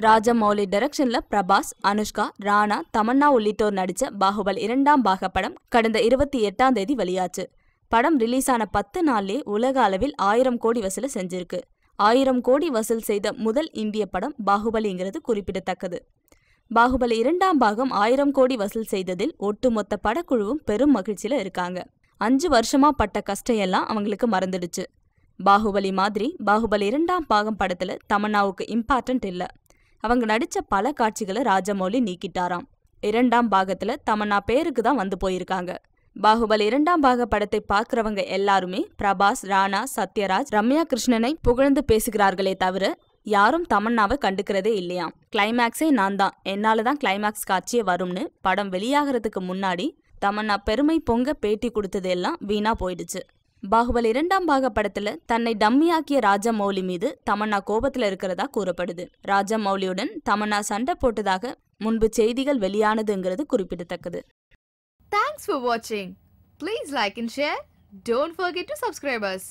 ராஜமௌலி டைரக்ஷன்ல பிரபாஸ் அனுஷ்கா ராணா தமன்னா உள்ளிட்டோர் நடிச்ச பாகுபலி இரண்டாம் பாக படம் கடந்த இருபத்தி எட்டாம் தேதி வெளியாச்சு. படம் ரிலீஸ் ஆன பத்து நாள்லயே உலக அளவில் ஆயிரம் கோடி வசூல செஞ்சிருக்கு. ஆயிரம் கோடி வசூல் செய்த முதல் இந்திய படம் பாகுபலிங்கிறது குறிப்பிடத்தக்கது. பாகுபலி இரண்டாம் பாகம் ஆயிரம் கோடி வசூல் செய்ததில் ஒட்டுமொத்த படக்குழுவும் பெரும் மகிழ்ச்சியில இருக்காங்க. அஞ்சு வருஷமா பட்ட கஷ்டம் எல்லாம் அவங்களுக்கு மறந்துடுச்சு. பாகுபலி மாதிரி பாகுபலி இரண்டாம் பாகம் படத்துல தமன்னாவுக்கு இம்பார்ட்டன்ட் இல்ல. அவங்க நடிச்ச பல காட்சிகளை ராஜமௌலி நீக்கிட்டாராம். இரண்டாம் பாகத்துல தமன்னா பேருக்கு தான் வந்து போயிருக்காங்க. பாகுபலி இரண்டாம் பாக படத்தை பார்க்குறவங்க எல்லாருமே பிரபாஸ் ராணா சத்யராஜ் ரம்யா கிருஷ்ணனை புகழ்ந்து பேசுகிறார்களே தவிர யாரும் தமன்னாவை கண்டுக்கிறதே இல்லையாம். கிளைமேக்ஸே நான் தான். என்னால தான் கிளைமேக்ஸ் காட்சியே வரும்னு படம் வெளியாகிறதுக்கு முன்னாடி தமன்னா பெருமை பொங்க பேட்டி கொடுத்தது எல்லாம் வீணா போயிடுச்சு. பாகுபலி இரண்டாம் பாக படத்துல தன்னை டம்மியாக்கிய ராஜமௌலி மீது தமன்னா கோபத்துல இருக்கிறதா கூறப்படுது. ராஜமௌலியுடன் தமன்னா சண்டை போட்டதாக முன்பு செய்திகள் வெளியானதுங்கிறது குறிப்பிடத்தக்கது. தேங்க்ஸ் ஃபார் வாட்சிங் please like and share don't forget to subscribers.